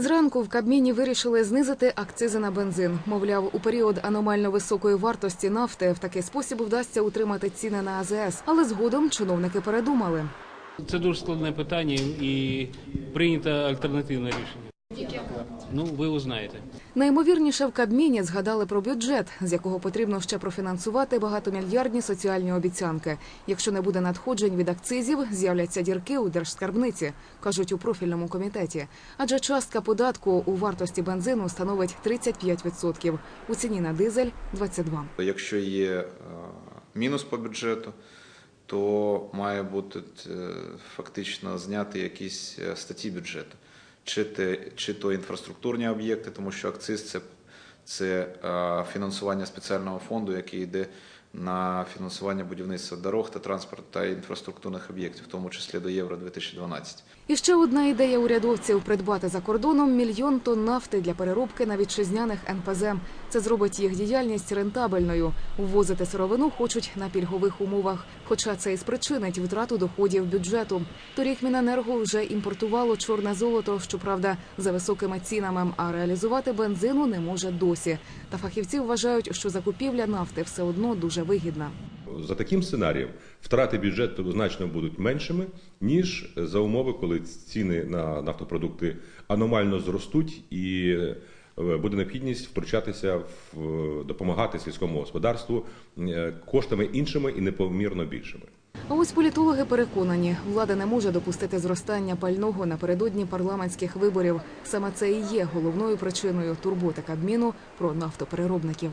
Зранку в Кабміні вирішили знизити акцизи на бензин. Мовляв, у період аномально високої вартості нафти в такий спосіб вдасться утримати ціни на АЗС. Але згодом чиновники передумали. Це дуже складне питання і прийнято альтернативне рішення. Ну, ви узнаєте. Найімовірніше в Кабміні згадали про бюджет, з якого потрібно ще профінансувати багатомільярдні соціальні обіцянки. Якщо не буде надходжень від акцизів, з'являться дірки у держскарбниці, кажуть у профільному комітеті. Адже частка податку у вартості бензину становить 35%, у ціні на дизель 22%. Якщо є е, мінус по бюджету, то має бути е, фактично зняти якісь е, статті бюджету, чи, те, чи то інфраструктурні об'єкти, тому що акциз це, це е, фінансування спеціального фонду, який йде на фінансування будівництва дорог та транспорту та інфраструктурних об'єктів, в тому числі до Євро 2012. І ще одна ідея урядовців придбати за кордоном мільйон тонн нафти для переробки на вітчизняних НПЗ. Це зробить їх діяльність рентабельною. Ввозити сировину хочуть на пільгових умовах, хоча це і спричинить втрату доходів бюджету. Торік Міненерго вже імпортувало чорне золото, щоправда, за високими цінами, а реалізувати бензину не може досі. Та фахівці вважають, що закупівля нафти все одно дуже вигідна. За таким сценарієм втрати бюджету значно будуть меншими, ніж за умови, коли ціни на нафтопродукти аномально зростуть і е, буде необхідність втручатися в допомагати сільському господарству е, коштами іншими і непомірно більшими. А ось політологи переконані, влада не може допустити зростання пального напередодні парламентських виборів. Саме це і є головною причиною турботи Кабміну про нафтопереробників.